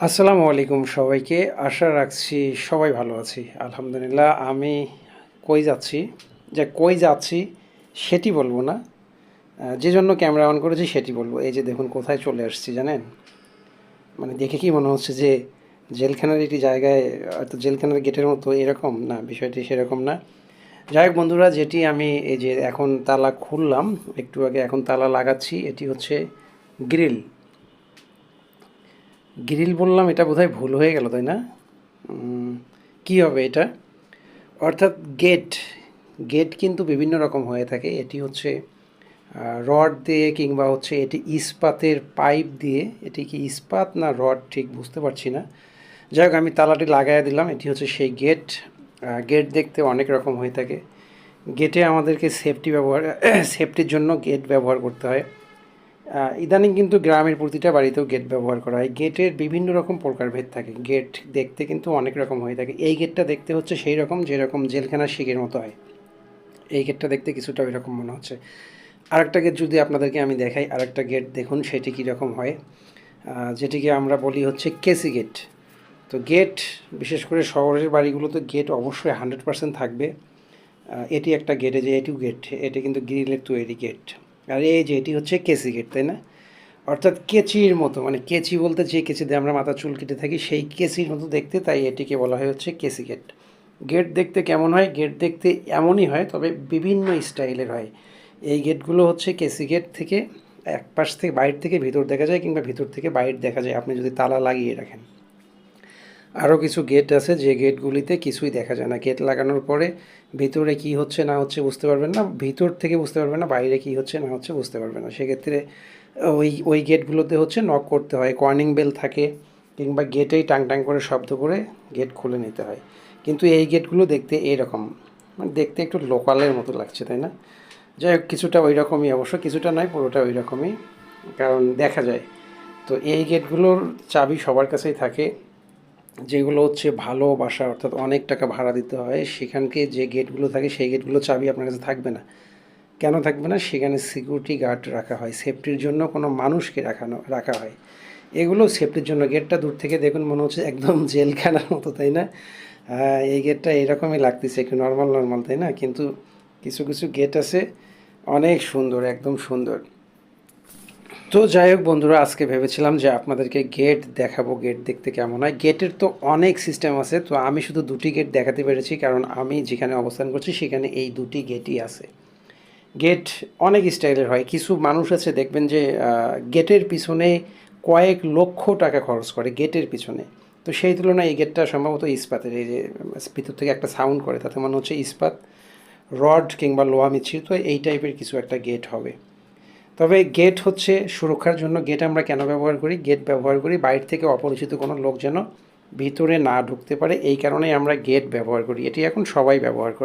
আসসালামু আলাইকুম সবাইকে। আশা রাখছি সবাই ভালো আছি। আলহামদুলিল্লাহ, আমি কই যাচ্ছি? যে কই যাচ্ছি সেটি বলব না। যে জন্য ক্যামেরা অন করেছি সেটি বলব। এই যে দেখুন, কোথায় চলে আসছি, জানেন? মানে দেখে কি মনে হচ্ছে যে জেলখানার একটি জায়গায়, হয়তো জেলখানার গেটের মতো এরকম না, বিষয়টি সেরকম না। যাই হোক বন্ধুরা, যেটি আমি এই যে এখন তালা খুললাম, একটু আগে এখন তালা লাগাচ্ছি, এটি হচ্ছে গ্রিল। গ্রিল বললাম, এটা বোধহয় ভুল হয়ে গেল, তাই না? কি হবে এটা? অর্থাৎ গেট গেট কিন্তু বিভিন্ন রকম হয়ে থাকে। এটি হচ্ছে রড দিয়ে কিংবা হচ্ছে এটি ইস্পাতের পাইপ দিয়ে। এটি কি ইস্পাত না রড ঠিক বুঝতে পারছি না। যাই হোক, আমি তালাটি লাগাই দিলাম। এটি হচ্ছে সেই গেট গেট দেখতে অনেক রকম হয়ে থাকে। গেটে আমাদেরকে সেফটি ব্যবহার সেফটির জন্য গেট ব্যবহার করতে হয়। ইদানিং কিন্তু গ্রামের প্রতিটা বাড়িতেও গেট ব্যবহার করা হয়। গেটের বিভিন্ন রকম প্রকারভেদ থাকে। গেট দেখতে কিন্তু অনেক রকম হয়ে থাকে। এই গেটটা দেখতে হচ্ছে সেই রকম যেরকম জেলখানার শিখের মতো হয়। এই গেটটা দেখতে কিছুটা ওই রকম মনে হচ্ছে। আরেকটা গেট যদি আপনাদেরকে আমি দেখাই, আরেকটা গেট দেখুন সেটি কীরকম হয়। যেটিকে আমরা বলি হচ্ছে কেসি গেট তো গেট বিশেষ করে শহরের বাড়িগুলোতে গেট অবশ্যই হান্ড্রেড পার্সেন্ট থাকবে। এটি একটা গেটে যে এটিও গেট এটি কিন্তু গ্রিলের তৈরি গেট আর এই যে এটি হচ্ছে কেসি গেট, তাই না? অর্থাৎ কেচির মতো মানে কেচি বলতে যে কেচি দিয়ে আমরা মাথা চুল কেটে থাকি, সেই কেচির মতো দেখতে তাই এটিকে বলা হয় হচ্ছে কেসি গেট। গেট দেখতে কেমন হয়? গেট দেখতে এমনই হয়, তবে বিভিন্ন স্টাইলের হয়। এই গেটগুলো হচ্ছে কেসি গেট থেকে, এক পাশ থেকে বাইরে থেকে ভিতর দেখা যায় কিংবা ভিতর থেকে বাইরে দেখা যায়। আপনি যদি তালা লাগিয়ে রাখেন। আরও কিছু গেট আছে, যে গেটগুলিতে কিছুই দেখা যায় না। গেট লাগানোর পরে ভিতরে কি হচ্ছে না হচ্ছে বুঝতে পারবেন না, ভিতর থেকে বুঝতে পারবেন না, বাইরে কি হচ্ছে না হচ্ছে বুঝতে পারবেন না। সেক্ষেত্রে ওই ওই গেটগুলোতে হচ্ছে নক করতে হয় কর্নিং বেল থাকে কিংবা গেটেই টাং টাং করে শব্দ করে গেট খুলে নিতে হয়। কিন্তু এই গেটগুলো দেখতে এইরকম। মানে দেখতে একটু লোকালের মতো লাগছে, তাই না? যাই হোক, কিছুটা ওই রকমই অবশ্য, কিছুটা নয়, পুরোটা ওই রকমই কারণ দেখা যায়। তো এই গেটগুলোর চাবি সবার কাছেই থাকে। যেগুলো হচ্ছে ভালো বাসা, অর্থাৎ অনেক টাকা ভাড়া দিতে হয়, সেখানকে যে গেটগুলো থাকে, সেই গেটগুলো চাবি আপনার কাছে থাকবে না। কেন থাকবে না? সেখানে সিকিউরিটি গার্ড রাখা হয়। সেফটির জন্য কোনো মানুষকে রাখানো, রাখা হয়। এগুলো সেফটির জন্য গেটটা দূর থেকে দেখুন মনে হচ্ছে একদম জেলখানার মতো, তাই না? এই গেটটা এরকমই লাগতেছে, একটু নর্মাল নর্মাল তাই না? কিন্তু কিছু কিছু গেট আছে, অনেক সুন্দর, একদম সুন্দর। তো যাই হোক বন্ধুরা, আজকে ভেবেছিলাম যে আপনাদেরকে গেট দেখাবো। গেট দেখতে কেমন হয়? গেটের তো অনেক সিস্টেম আছে, তো আমি শুধু দুটি গেট দেখাতে পেরেছি, কারণ আমি যেখানে অবস্থান করছি সেখানে এই দুটি গেটই আছে। গেট অনেক স্টাইলের হয়। কিছু মানুষ আছে, দেখবেন যে গেটের পিছনে কয়েক লক্ষ টাকা খরচ করে গেটের পিছনে। তো সেই তুলনায় এই গেটটা সম্ভবত ইস্পাতের, এই যে, ভিতর থেকে একটা সাউন্ড করে, তাতে মনে হচ্ছে ইস্পাত রড কিংবা লোহা মিছিল তো এই টাইপের কিছু একটা গেট হবে। তবে গেট হচ্ছে সুরক্ষার জন্য গেট আমরা কেন ব্যবহার করি? গেট ব্যবহার করি বাইর থেকে অপরিচিত কোনো লোক যেন ভিতরে না ঢুকতে পারে। এই কারণেই আমরা গেট ব্যবহার করি। এটি এখন সবাই ব্যবহার করে।